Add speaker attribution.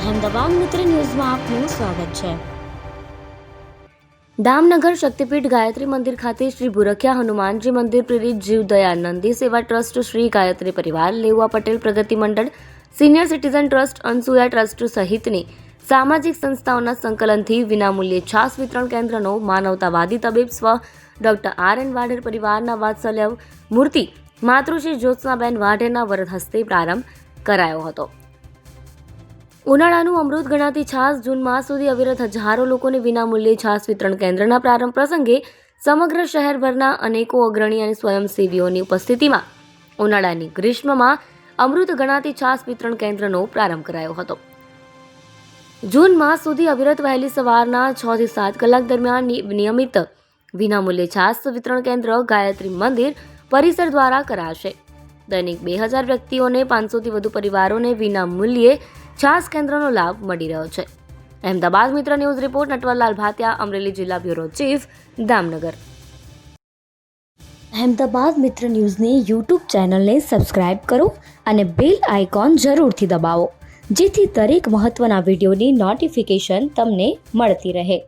Speaker 1: અહેમદાબાદ મિત્ર ન્યૂઝમાં આપનું સ્વાગત છે. દામનગર શક્તિપીઠ ગાયત્રી મંદિર ખાતે શ્રી ભુરખિયા હનુમાનજી મંદિર પ્રેરિત જીવ દયાનંદી સેવા ટ્રસ્ટ શ્રી ગાયત્રી પરિવાર Leva Patel Pragati Mandal, senior citizen trust, Anasuya trust સહિતની સામાજિક સંસ્થાઓના સંકલનથી વિનામૂલ્યે છાસ વિતરણ કેન્દ્રનો માનવતાવાદી તબીબ સ્વ ડોક્ટર આર એન વાઢેર પરિવારના વાત્સલ્ય મૂર્તિ માતૃશ્રી જ્યોત્સનાબેન વાઢેરના વરદ હસ્તે પ્રારંભ કરાયો હતો. ઉનાળાનું અમૃત ગણાતી છાસ જૂન માસ સુધી અવિરત હજારો લોકોને વિનામૂલ્યે છાસ વિતરણ કેન્દ્રના પ્રારંભ પ્રસંગે સમગ્ર શહેરભરના અનેકો અગ્રણી અને સ્વયંસેવીઓની ઉપસ્થિતિમાં ઉનાળાની ગ્રીષ્મમાં અમૃત ગણાતી છાસ વિતરણ કેન્દ્રનો પ્રારંભ કરાયો હતો. જૂન માસ સુધી અવિરત વહેલી સવારના છ થી સાત કલાક દરમિયાન નિયમિત વિનામૂલ્યે છાસ વિતરણ કેન્દ્ર ગાયત્રી મંદિર પરિસર દ્વારા કરાશે. દૈનિક બે હજાર વ્યક્તિઓને, પાંચસોથી વધુ પરિવારોને વિનામૂલ્યે છાસ કેન્દ્રનો લાભ મળી રહ્યો છે. અહેમદાબાદ મિત્ર ન્યૂઝ રિપોર્ટ, નટવરલાલ ભાતિયા અમરેલી જિલ્લા બ્યુરો ચીફ, દામનગર. અહેમદાબાદ મિત્ર ન્યૂઝની યુટ્યુબ ચેનલને સબસ્ક્રાઇબ કરો અને બેલ આઇકોન જરૂરથી દબાવો, જેથી દરેક મહત્ત્વના વિડીયોની નોટિફિકેશન તમને મળતી રહે.